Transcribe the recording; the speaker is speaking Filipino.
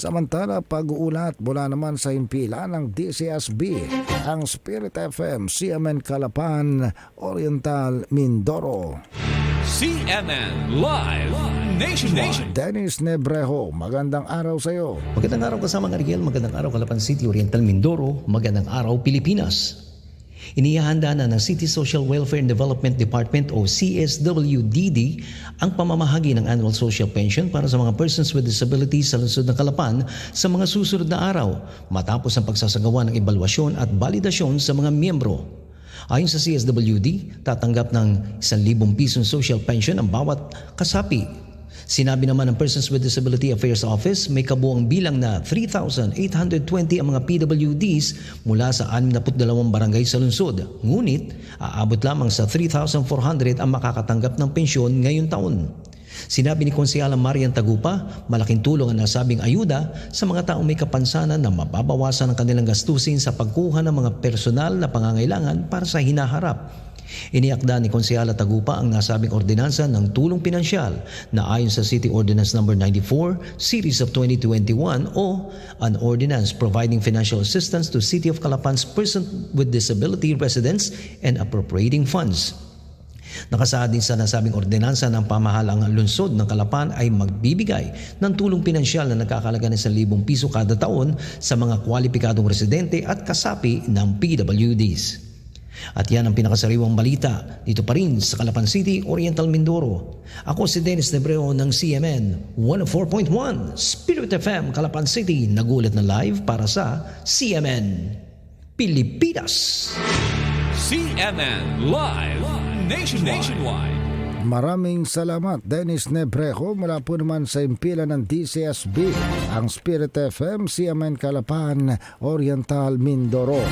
Samantala, pag-uulat mula naman sa impila ng DCSB, ang Spirit FM, CMN Calapan, Oriental, Mindoro. CNN Live Nationwide. Dennis Nebrejo, magandang araw sa iyo. Magandang araw kasama Ariel, magandang araw Calapan City, Oriental Mindoro, magandang araw Pilipinas. Inihahanda na ng City Social Welfare and Development Department o CSWDD ang pamamahagi ng annual social pension para sa mga persons with disabilities sa lungsod ng Calapan sa mga susunod na araw matapos ang pagsasagawa ng ebalwasyon at validasyon sa mga miyembro. Ayon sa CSWD, tatanggap ng 1,000 pisong social pension ang bawat kasapi Sinabi naman ng Persons with Disability Affairs Office, may kabuang bilang na 3,820 ang mga PWDs mula sa 62 barangay sa lungsod. Ngunit, aabot lamang sa 3,400 ang makakatanggap ng pensyon ngayong taon. Sinabi ni Konsehala Marian Tagupa, malaking tulong ang nasabing ayuda sa mga taong may kapansanan na mababawasan ang kanilang gastusin sa pagkuha ng mga personal na pangangailangan para sa hinaharap. Iniakda ni Konsehala Tagupa ang nasabing ordinansa ng tulong pinansyal na ayon sa City Ordinance No. 94, Series of 2021 o an ordinance providing financial assistance to City of Calapan's person with disability residents and appropriating funds. Nakasaad din sa nasabing ordinansa ng pamahalang lungsod ng Kalapan ay magbibigay ng tulong pinansyal na nagkakalaga ng 1,000 piso kada taon sa mga kwalipikadong residente at kasapi ng PWDs. At yan ang pinakasariwang balita dito pa rin sa Calapan City, Oriental Mindoro. Ako si Dennis Nebreo ng CMN 104.1 Spirit FM Calapan City nagulat na live para sa CMN Pilipinas. CNN Live Nationwide. Maraming salamat Dennis Nebrejo mula po naman sa impila ng DCSB, ang Spirit FM, CMN Calapan, Oriental, Mindoro.